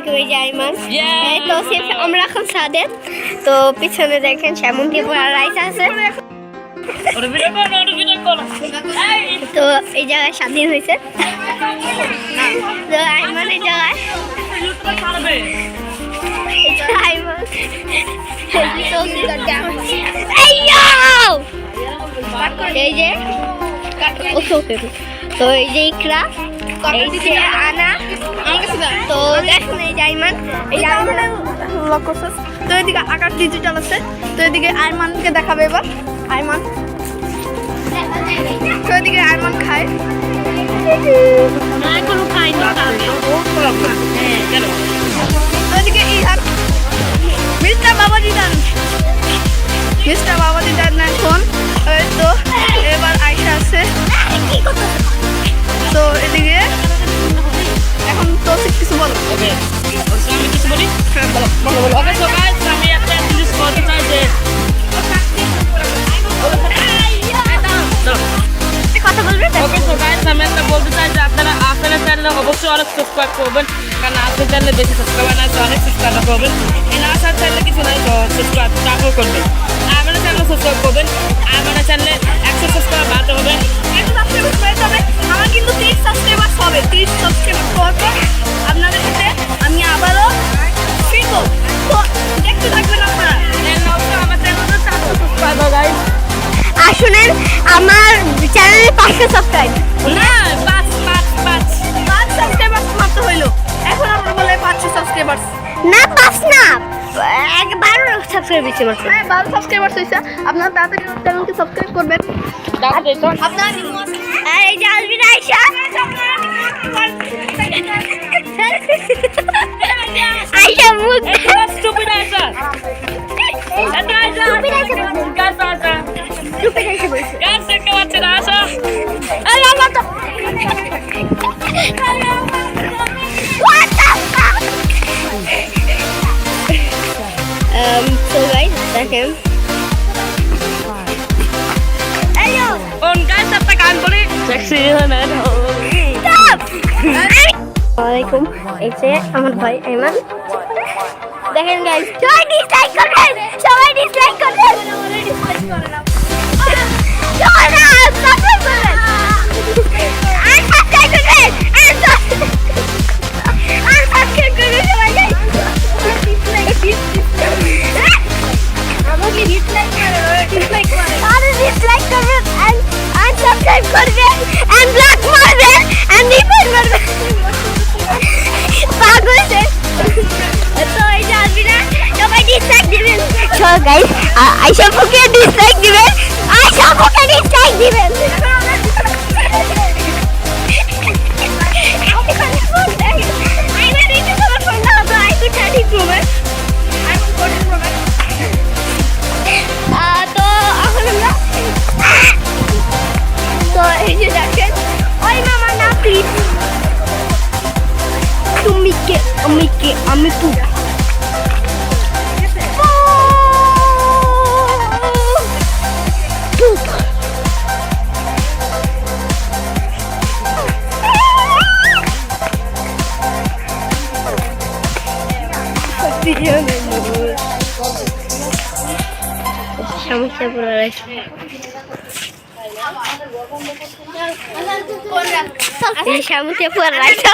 আলাইকুম এই যে আইমান। তো আমরা এখন সাদে তো পিছনে দেখেন সেমন দিয়ে পুরো রাইস আছে। তো এই জায়গায় স্বাধীন হয়েছে। তো আইমান এই জায়গায়। যে আইমান। এই। তো এই যে ইকরা এই যে আনা। তো দেখুন এই যে আইমান এই আইমান লক করছিস তো এদিকে আকাশ ডিজিটাল আছে। তো এদিকে আয়মানকে দেখাবে এবার। আয়মান তো এদিকে আয়মান খায়। তো এদিকে ইহার মিস্টার বাবাজি দান মিস্টার বাবাজি সাবস্ক্রাইব করবেন। কারণ আপনার চ্যানেলে বেশি সাবস্ক্রাইবার না অনেক সাবস্ক্রাইব করবেন। এই না চ্যানেলে কিছু নাই সাবস্ক্রাইব তারপর করবেন। আমার চ্যানেলে সাবস্ক্রাইব করবেন। আমার চ্যানেলে একশো সাবস্ক্রাইব বাড়তে হবে। একশো সাবস্ক্রাইবার হয়ে যাবে। আমার কিন্তু তিরিশ সাবস্ক্রাইবার হবে। তিরিশ সাবস্ক্রাইবার হওয়ার পর আপনাদের সাথে আমি আবারও ফিরবো। তো দেখতে থাকবেন আপনারা। আমার চ্যানেলে চারশো সাবস্ক্রাইবার আসলে আমার চ্যানেলে পাঁচশো সাবস্ক্রাইব না হইল। এখন আমার বলে পাঁচশো সাবস্ক্রাইবার্স না পাঁচ না। বারো সাবস্ক্রাইব হয়েছে মাত্র হ্যাঁ বারো সাবস্ক্রাইবার্স হয়েছে আপনারা তাড়াতাড়ি চ্যানেলকে সাবস্ক্রাইব করবেন। দাও আর এই যে আলবিন আইসা। আইসা stop! আসসালামাইকুম এই যে আমার ভাই আইমান দেখেন গাইস সবাই ডিসলাইক করবেন সবাই ডিসলাইক করবেন সাবস্ক্রাইব করবেন and ব্লক মারবেন and রিপোর্ট মারবেন পাগল সে তো এই যে আসবি না সবাই ডিসলাইক দিবেন সো গাইস আইসা ফুকে তুমি কে আমি কে আমি তু সমস্যা পুরো রয়েছে এই সামুতে পুরো রয়েছে